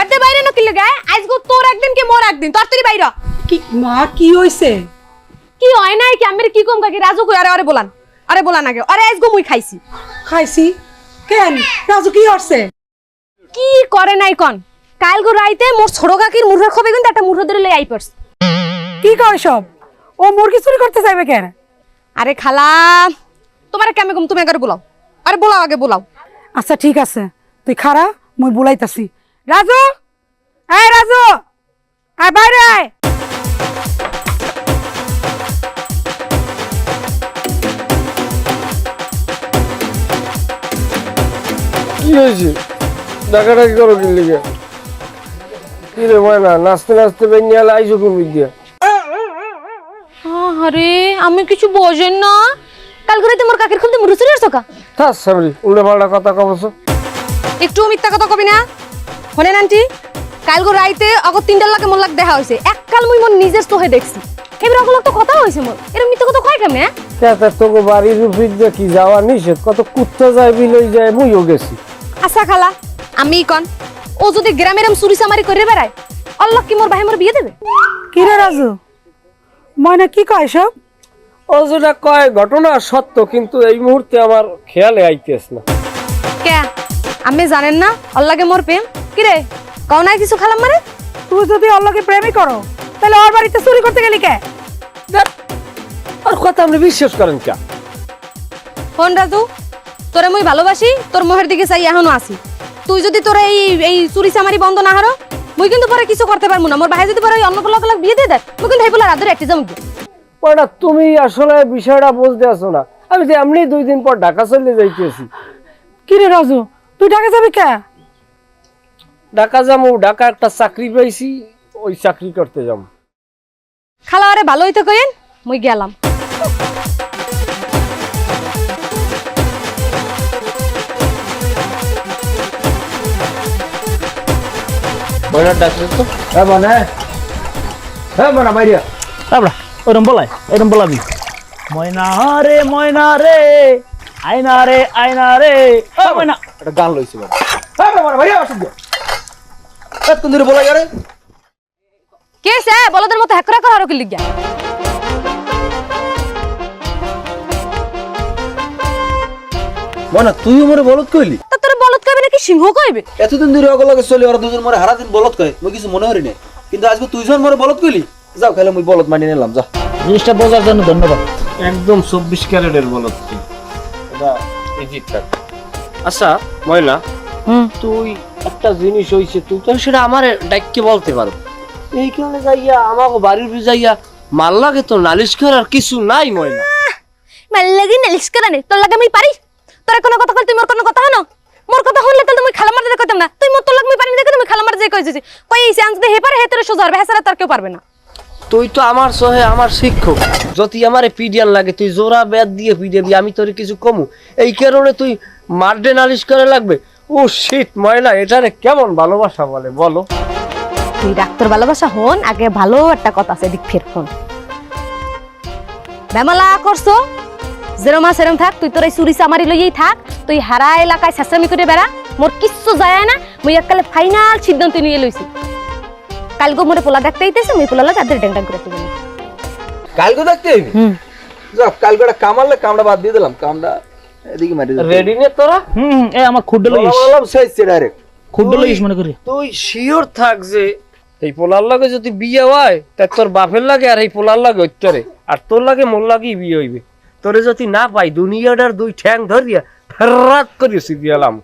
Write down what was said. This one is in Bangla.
ঘরতে বাইরে নকি লাগে? আজকে তোর একদিন কি মোর একদিন? তোর তুই বাইরে। কি মা কি হইছে? কি হয় নাই কি? আমি কি কম কাকি? রাজু কই? আরে আরে বলান। আরে বলান আগে। আরে আজকে মুই খাইছি। খাইছি? কেন? রাজু কি হচ্ছে কি করে নাই কন? কাল গো রাইতে মোর ছোট কাকির মুরগা খবে কিন্তু একটা মুরগা ধরে লই আই পড়স কি কয় সব? ও মুরগি চুরি করতে চাইবে কেন? আরে খালা তোমার কেমন কম? তুমি একবার বলাও। আরে বলাও আগে বলাও। আচ্ছা ঠিক আছে। তুই খারা মুই বুলাইতাছি। রাজু? এই রাজু! আয় বাইরে আয়! কি হয়েছে? ডাকাডাকি করো কি লিগে? কি রে ময়না নাচতে নাচতে বেরিয়ে আলে আইসো দিয়া? আরে আমি কিছু বোঝেন না। কাল করে তোমার কাকির খুলতে আসছো কা? থাস সাবরি উল্টা পাল্টা কথা কবছো। একটু মিথ্যা কথা কবি না। শোনেন আন্টি কাল গো রাইতে আগত তিনটার লাগে মোর লাগ দেখা হয়েছে এক কাল মুই মোর নিজের চোখে দেখছি। এবার অগলক তো কথা হয়েছে মোর এরকম মিথ্যা কথা কয় কেমনে হ্যাঁ? কেতে তোকে বাড়ির উপর দিয়ে কি যাওয়া নিষেধ? কত কুত্তা যায় বিলই যায় মুইও গেছি। আচ্ছা খালা আমি কন ও যদি গ্রামের এরম চুরি চামারি করে বেড়ায় আল্লাহ কি মোর ভাই মোর বিয়ে দেবে? কি রে রাজু? ময়না কি কয় সব? ও যেটা কয় ঘটনা সত্য কিন্তু এই মুহূর্তে আমার খেয়ালে আইতেছ না। কে? আমি জানেন না আল্লাহকে মোর প্রেম। কিরে কও নাই কিছু খালাম মানে? তুই যদি ওর লগে প্রেমই করো তাহলে ওর বাড়িতে চুরি করতে গেলি কে? আর কথা আপনি বিশ্বাস করেন কে? ফোন রাজু তোরে মুই ভালোবাসি তোর মোহের দিকে চাই এখনও আছি। তুই যদি তোর এই এই চুরি চামারি বন্ধ না হারো মুই কিন্তু পরে কিছু করতে পারব না। মোর ভাই যদি পরে ওই অন্য পোলা পোলা বিয়ে দিয়ে দেয় মুই কিন্তু এই পোলা রাধুরে একটি জমকে মানে তুমি আসলে বিষয়টা বুঝতে আসো না। আমি তো এমনি দুই দিন পর ঢাকা চলে যাইতেছি। কি রে রাজু তুই ঢাকা যাবি কে? ঢাকা যাব ঢাকা একটা চাকরি পাইছি ওই চাকরি করতে যাব খালা আরে ভালো হইতে কইন মুই গেলাম। ডাক্তার তো। হ্যাঁ হ্যাঁ মাইরিয়া তারপর ওরম বলাই এরম বলাবি। ময়না রে ময়না রে আয়না রে আয়না রে। ও ময়না। একটা গান লইছে হ্যাঁ এত কোন দিনে বলা যারে কে সে? বলদের মতো হ্যাকরা করা হারো কি লিগা? মনা তুই মরে বলত কইলি? তা তোর বলদ কইবে নাকি সিংহ কইবে? এতদিন ধরে অগলগে চলি ওরা দুজন মরে হারা দিন বলত কয় মই কিছু মনে হরি নাই। কিন্তু আজকে তুই যখন মরে বলত কইলি? যাও খাইলে মুই বলত মানি নিলাম যা। জিনিসটা বোঝার জন্য ধন্যবাদ। একদম চব্বিশ ক্যারেটের বলত এটা ইজিট আচ্ছা ময়না হুম। তুই একটা জিনিস হইছে তুই তো সেটা আমার ডাইককে বলতে পারো। এইখানে যাইয়া আমাকে বাড়ির উপরে যাইয়া মাল লাগে তো নালিশ করার কিছু নাই ময়না। মাল লাগি নালিশ করে নে তোর লাগে আমি পারি? তোর কোনো কথা কই তুই মোর কোনো কথা হনো? মোর কথা হনলে তাহলে তুমি খালা মারতে কইতাম না। তুই মোর তোর লাগে আমি পারি দেখে তুমি খালা মারতে যাই কইছিস কই এই চান্স দে হে পারে হে তোর সোজা হবে হেসারা তোর কেউ পারবে না। তুই তো আমার সহে আমার শিক্ষক। যদি আমার পিডিয়ান লাগে তুই জোড়া ব্যাদ দিয়ে পিডিয়াবি আমি তোর কিছু কমু। এই কারণে তুই মারডে নালিশ করে লাগবে। ও শীত ময়না এটারে কেমন ভালোবাসা বলে? বলো। তুই ডাক্তার ভালোবাসা হন আগে ভালো একটা কথা আছে দিক ফের ফোন। বেমালা করছ? যেরম সেরম থাক তুই তোর এই চুরি চামারি লইয়েই থাক তুই হারা এলাকায় চেঁচামি করে বেড়া মোর কিচ্ছু যায় না মুই এককালে ফাইনাল সিদ্ধান্ত নিয়ে লইছি। কালকে মোরে পোলা দেখতে আইতেছে মুই পোলা লাগে আদের ড্যাং ড্যাং করে তুই কালকে দেখতে যাও কালকে কামারলে কামড়া বাদ দিয়ে দিলাম কামড়া। এদিকে মারি রেডি নে তোরা? হুম এ আমার খুড্ডে লইস। বললাম সাইছে ডাইরেক্ট খুড্ডে লইস মনে করি। তুই শিওর থাক যে এই পোলার লাগে যদি বিয়ে হয় তা তোর বাপের লাগে আর এই পোলার লাগে উত্তরে আর তোর লাগে মোর লাগেই বিয়ে হইবে। তোরে যদি না পাই দুনিয়াটার দুই ঠ্যাং ধরিয়া ফেরাত করিয়েছি দিয়ালাম